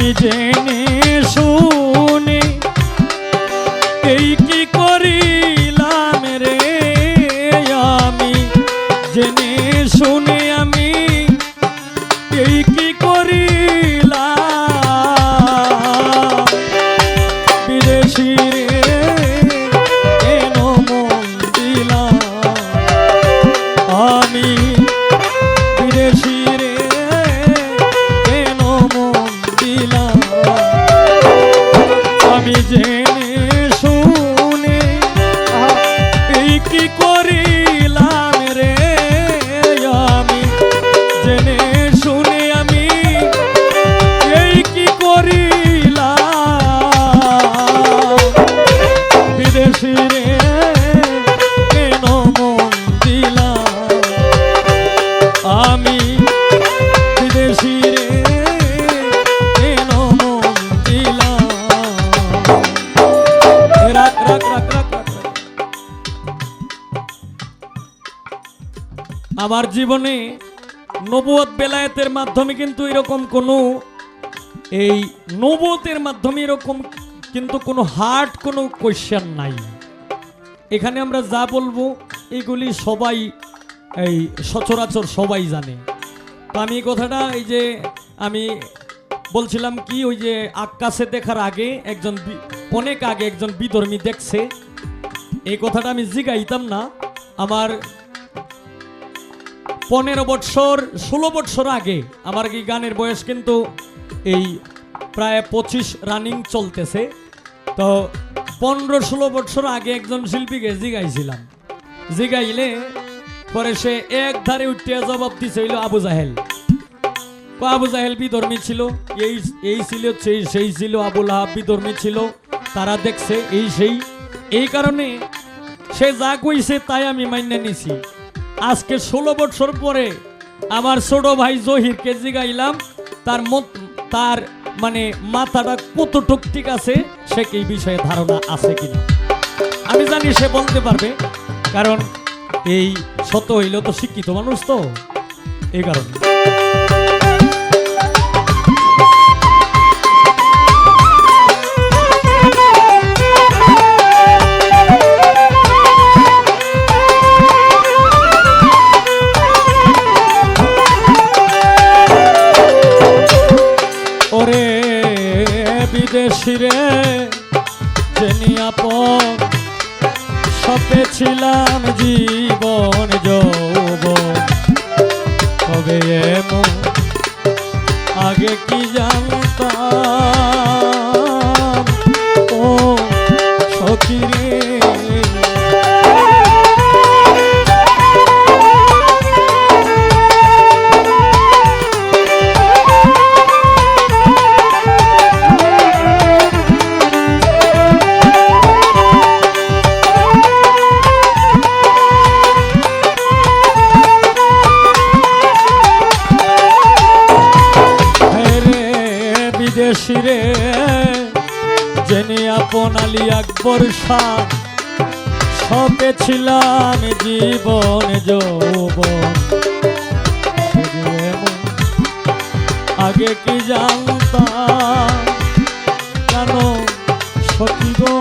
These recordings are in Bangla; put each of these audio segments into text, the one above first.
আমি জেনে শুনে আমার জীবনে নবুয়ত বেলায়েতের মাধ্যমে কিন্তু এরকম কোনো, এই নবতের মাধ্যমে এরকম কিন্তু কোনো হার্ড কোনো কোয়েশ্চেন নাই। এখানে আমরা যা বলব, এগুলি সবাই, এই সচরাচর সবাই জানে। তো আমি এই কথাটা, এই যে আমি বলছিলাম কি, ওই যে আকাশে দেখার আগে একজন অনেক আগে একজন বিধর্মী দেখছে। এই কথাটা আমি জিগাইতাম না। আমার পনেরো বৎসর, ষোলো বৎসর আগে আমার কি গানের বয়স কিন্তু এই প্রায় পঁচিশ রানিং চলতেছে। তো পনেরো, ষোলো বৎসর আগে একজন শিল্পীকে জিগাইছিলাম। জিগাইলে পরে সে এক ধারে উঠিয়া জবাব দিছে, হইল আবু জাহেল। আবু জাহেল বিধর্মী ছিল, এই এই ছিল, সেই সেই ছিল আবুল আহাব বিধর্মী ছিল, তারা দেখছে এই সেই। এই কারণে সে যা কইছে তাই আমি মান্য নিছি। আজকে ষোলো বছর পরে আমার ছোট ভাই জহিরকে জিগাইলাম, তার মত, তার মানে মাথাটা কতটুক ঠিক আছে, সে কি বিষয়ে ধারণা আছে কিনা আমি জানি সে বলতে পারবে, কারণ এই শত হইলে তো শিক্ষিত মানুষ তো, এই কারণে। বিদেশি রে জেনি আপন, সপে ছিলাম জীবন যৌব তবে এমন আগে কি জানতাম? ও সখী রে জেনে আপন আকবর শাহ। সপে ছিলাম জীবন যৌবন। আগে কি জানতাম? কেন সখী গো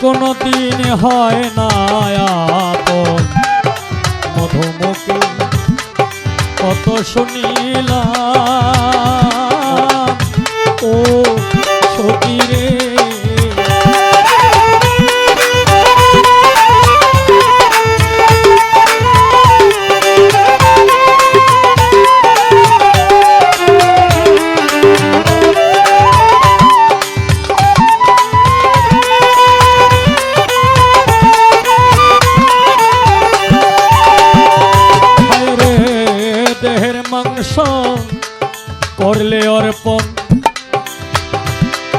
কোনো দিন হয় না মধুমুখী কত শুনি আপন।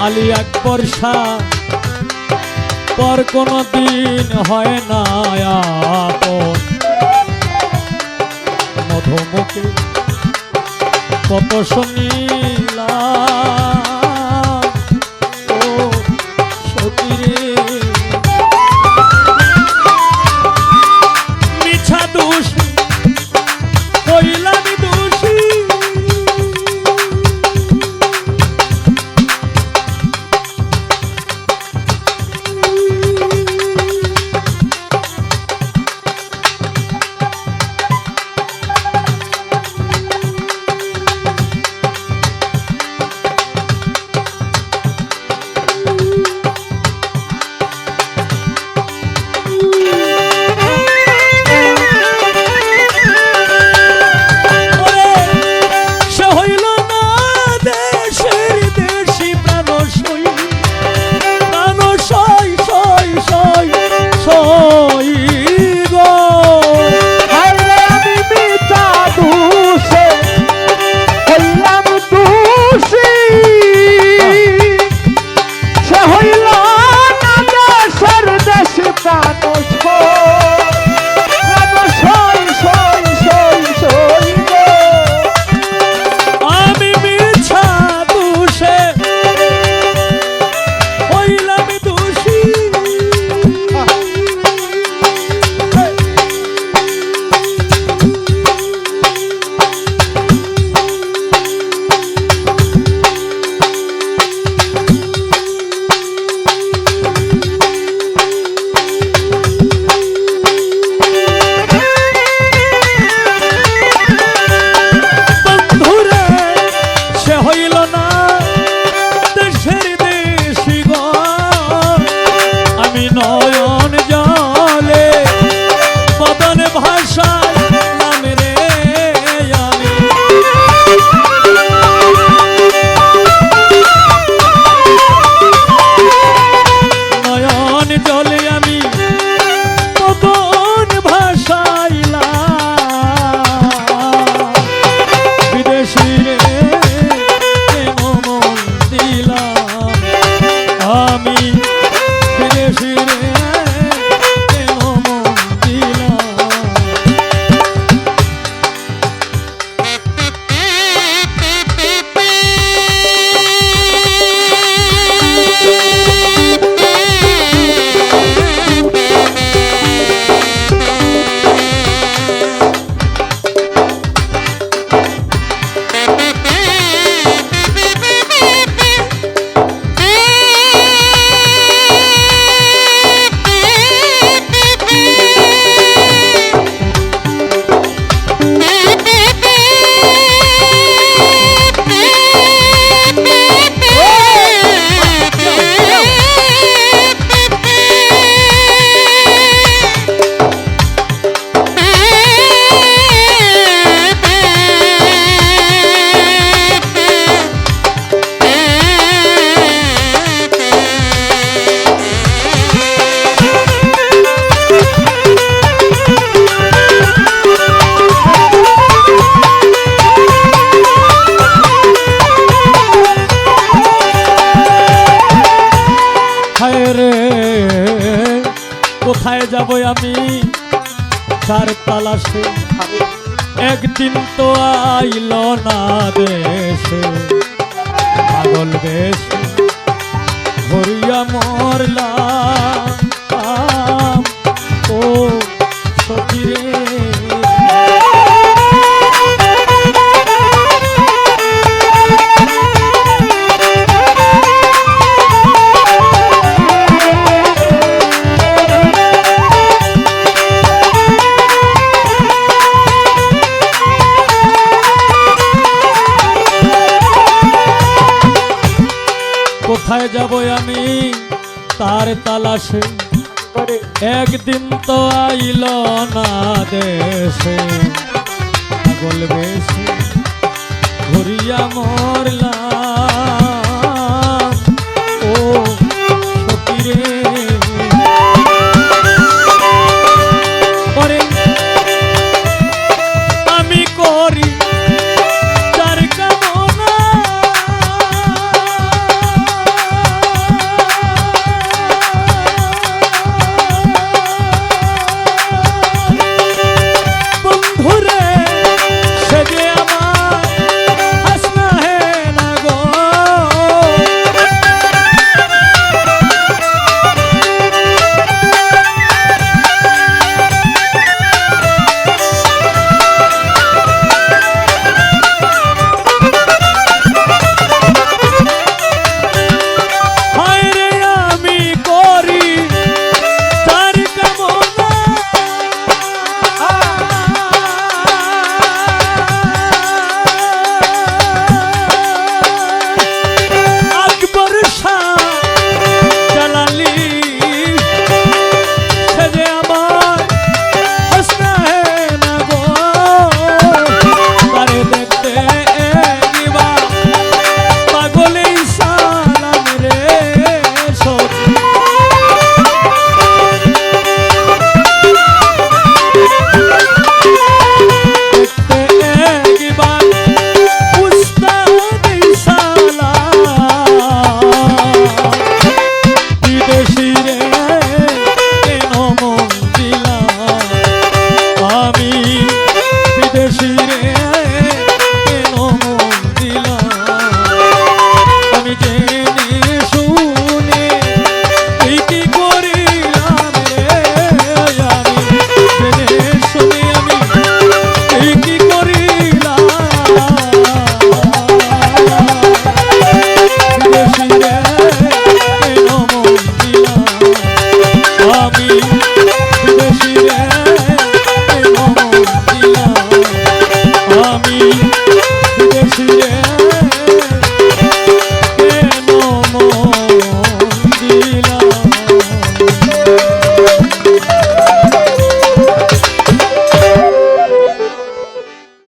আলী আকবর শাহ পর কোনো দিন হয় না আপন। মধুমুখী কত শুনিলা কোথায় যাব আমি? তার তালাশে একদিন তো আইল না দেশে। পাগল বেশ, ভরিয়া মরলা ও সতীরে তালাশে একদিন তো আইল না দেশে বলবে ঘুরিয়া মরলা